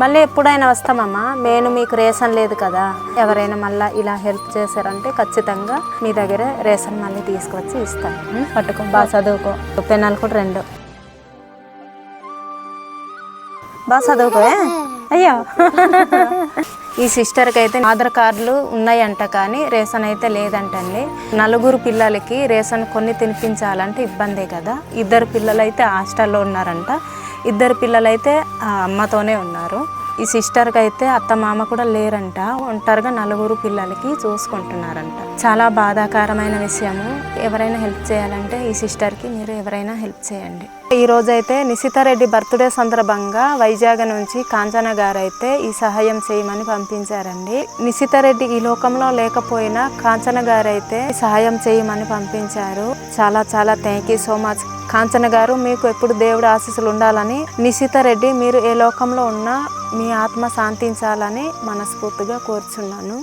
మళ్ళీ ఎప్పుడైనా వస్తామమ్మా? నేను మీకు రేషన్ లేదు కదా. ఎవరైనా మళ్ళీ ఇలా హెల్ప్ చేశారంటే ఖచ్చితంగా మీ దగ్గర రేషన్ మళ్ళీ తీసుకొచ్చి ఇస్తాను పట్టుకో బాగా చదువుకో. పెన్నాలు కూడా రెండు. బాగా చదువుకో అయ్యో. ఈ సిస్టర్కి అయితే ఆధార్ కార్డులు ఉన్నాయంట కానీ రేషన్ అయితే లేదంటండి. నలుగురు పిల్లలకి రేషన్ కొన్ని తినిపించాలంటే ఇబ్బందే కదా. ఇద్దరు పిల్లలు అయితే హాస్టల్లో ఉన్నారంట. ఇద్దరు పిల్లలైతే ఆ అమ్మతోనే ఉన్నారు. ఈ సిస్టర్కి అయితే అత్త మామ కూడా లేరంట. ఒంటరిగా నలుగురు పిల్లలకి చూసుకుంటున్నారంట. చాలా బాధాకరమైన విషయము. ఎవరైనా హెల్ప్ చేయాలంటే ఈ సిస్టర్కి మీరు ఎవరైనా హెల్ప్ చేయండి. ఈ రోజైతే నిశితారెడ్డి బర్త్డే సందర్భంగా వైజాగ్ నుంచి కాంచన గారు అయితే ఈ సహాయం చేయమని పంపించారండి. నిశితారెడ్డి ఈ లోకంలో లేకపోయినా కాంచన గారు అయితే సహాయం చేయమని పంపించారు. చాలా చాలా thank you so much Kanchana garu మీకు ఎప్పుడు దేవుడి ఆశీస్సులు ఉండాలని నిశితారెడ్డి మీరు ఏ లోకంలో ఉన్నా మీ ఆత్మ శాంతించాలని మనస్ఫూర్తిగా కోరుచున్నాను.